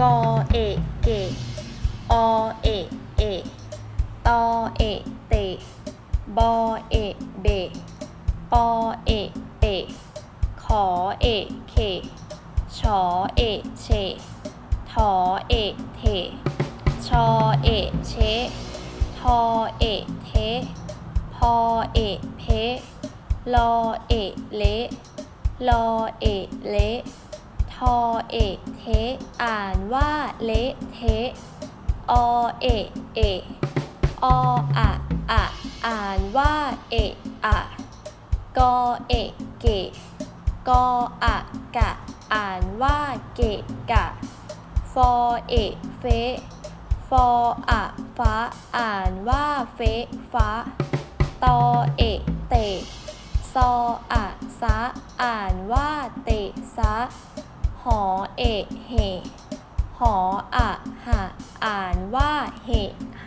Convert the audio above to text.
กอเอเกอเอเอตอเอเตบอเอเบปอเอเปขอเอเคชอเอเชทอเอเทชอเอเชทอเอเทพอเอเพลอเอเละลอเอเละ อเอเทอ่านว่าเละเทะอเอเอกออะอะอ่านว่าเอะอะกอเอเกะกออะกะ อ่านว่าเกะกะฟอเอเฟฟออะฟ้าอ่านว่าเฟฟ้าตอเอเตะซออะซะอ่านว่าเตะซะ หอเอกเหหออะหะอ่านว่าเหห